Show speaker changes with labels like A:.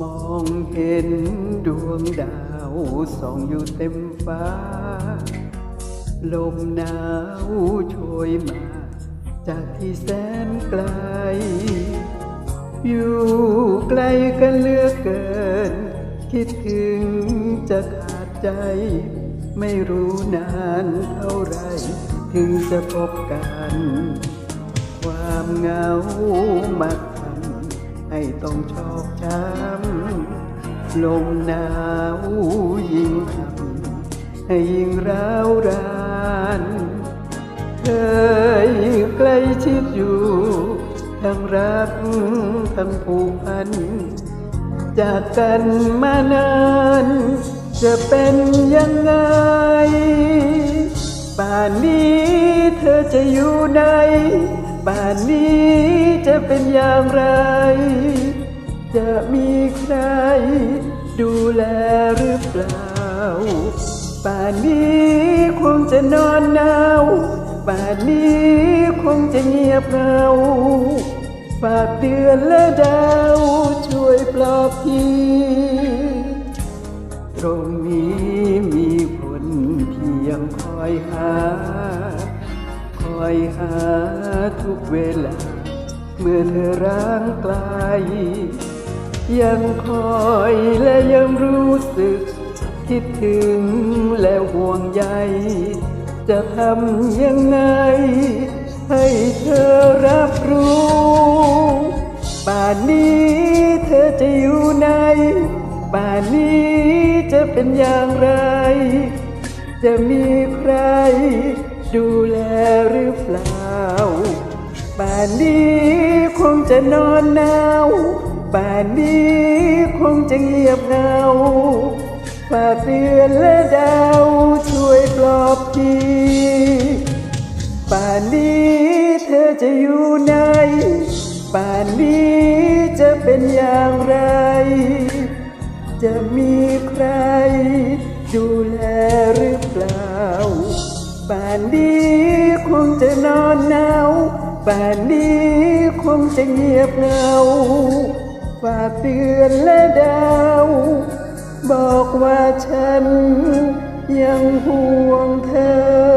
A: มองเห็นดวงดาวส่องอยู่เต็มฟ้า ลมหนาวโชยมา จากที่แสนไกล อยู่ไกลกันเลือกเกิน คิดถึงจะขาดใจ ไม่รู้นานเท่าไร ถึงจะพบกัน ความเหงามัก ให้ต้องชอกช้ำลมหนาวยิ่งทำให้ยิ่งร้าวรานเคยใกล้ชิดอยู่ทั้งรักทั้งผูกพัน จากกันมานาน จะเป็นยังไง ป่านนี้เธอจะอยู่ไหน ป่านนี้จะเป็นอย่างไร จะมีใครดูแลหรือเปล่า ป่านนี้คงจะนอนหนาวป่านนี้คงจะเงียบเหงาฝากเดือนและดาวช่วยปลอบทีตรงนี้มีคนเพียงคอยหา อยหาทุกเวลา เมื่อเธอร่างไกล ยังคอยและยังรู้สึก คิดถึงและห่วงใย จะทำยังไง ให้เธอรับรู้ป่านนี้เธอจะอยู่ไหนป่านนี้จะเป็นอย่างไร จะมีใคร ดูแลหรือเปล่าป่านนี้คงจะนอนหนาวป่านนี้คงจะเงียบเหงาฝากเดือนและดาวช่วยปลอบทีป่านนี้เธอจะอยู่ไหนป่านนี้จะเป็นอย่างไร จะมีใคร ดูแลหรือ ป่านนี้คงจะนอนหนาวป่านนี้คงจะเงียบเหงาฝากเตือนและดาว บอกว่าฉันยังห่วงเธอ